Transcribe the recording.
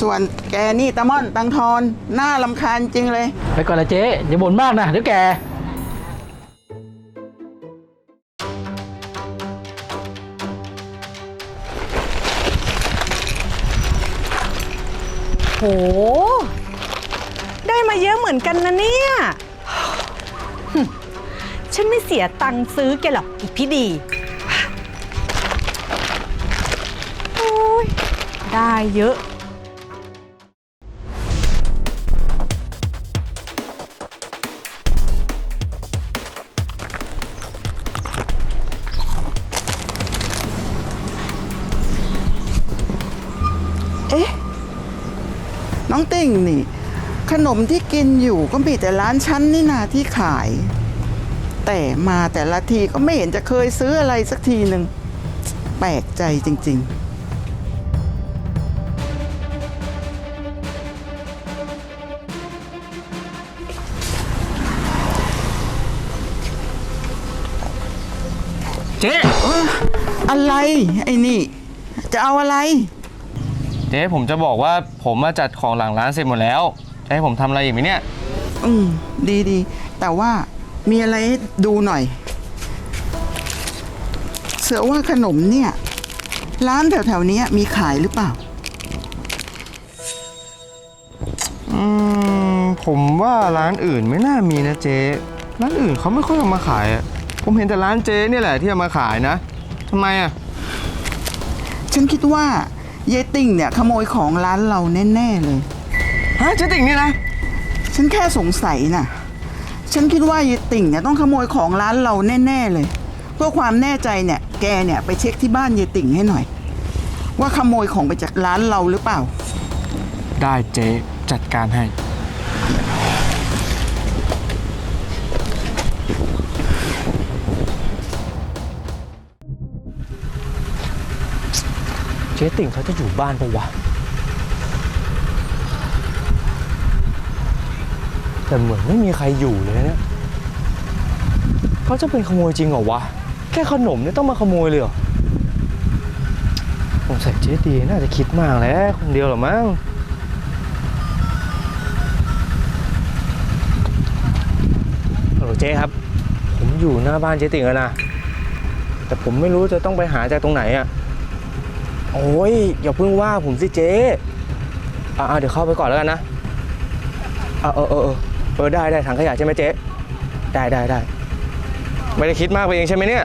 ส่วนแกนี่ตะม่อนตังทอนหน้าลำคาญจริงเลย ไปก่อนละเจ๊อย่าบ่นมากนะเดี๋ยวแก โห ได้มาเยอะเหมือนกันนะเนี่ยหึฉันไม่เสียตังค์ซื้อแกหรอกอีพี่ดี โอ้ยได้เยอะ น้องติ่งนี่ ขนมที่กินอยู่ก็มีแต่ร้านชั้นนี่นาที่ขาย แต่มาแต่ละทีก็ไม่เห็นจะเคยซื้ออะไรสักทีหนึ่งแปลกใจจริงเจ๊ๆเอ้ออะไรไอ้นี่ จะเอาอะไร เจ๊ผมจะบอกว่าผมมาจัดของหลังร้านเสร็จหมดแล้ว จะให้ผมทำอะไรอีกไหมเนี่ย อืม ดีดี แต่ว่ามีอะไรให้ดูหน่อย เสือว่าขนมเนี่ย ร้านแถวๆเนี้ยมีขายหรือเปล่า อืม ผมว่าร้านอื่นไม่น่ามีนะเจ๊ ร้านอื่นเขาไม่ค่อยเอามาขายอะผมเห็นแต่ร้านเจ๊เนี่ยแหละที่เอามาขายนะทำไมอะ ฉันคิดว่า เยายติ่งเนี่ยขโมยของร้านเราแน่ๆเลย ฮะเจ๊ติ่งเนี่ยนะ ฉันแค่สงสัยน่ะ ฉันคิดว่าเยายติ่งเนี่ยต้องขโมยของร้านเราแน่ๆเลย เพื่อความแน่ใจเนี่ย แกเนี่ยไปเช็คที่บ้านเยายติ่งให้หน่อย ว่าขโมยของไปจากร้านเราหรือเปล่า ได้เจ๊จัดการให้ เจ๊ติ่งเขาจะอยู่บ้านปะวะ แต่เหมือนไม่มีใครอยู่เลยนะเนี่ยเขาจะเป็นขโมยจริงเหรอวะ แค่ขนมเนี่ยต้องมาขโมยเลยเหรอผมใส่เจ๊ดีน่าจะคิดมากแล้ว คนเดียวหรอมั้งฮัลโหลเจ๊ครับ ผมอยู่หน้าบ้านเจ๊ติ่งแล้วนะ แต่ผมไม่รู้จะต้องไปหาจากตรงไหนอะ โอ้ยอย่าเพิ่งว่าผมสิเจ๊อ่าเดี๋ยวเข้าไปก่อนแล้วกันนะอ่าเออเออเออเออได้ได้ถังขยะใช่ไหมเจ๊ได้ได้ได้ไม่ได้คิดมากไปเองใช่ไหมเนี่ย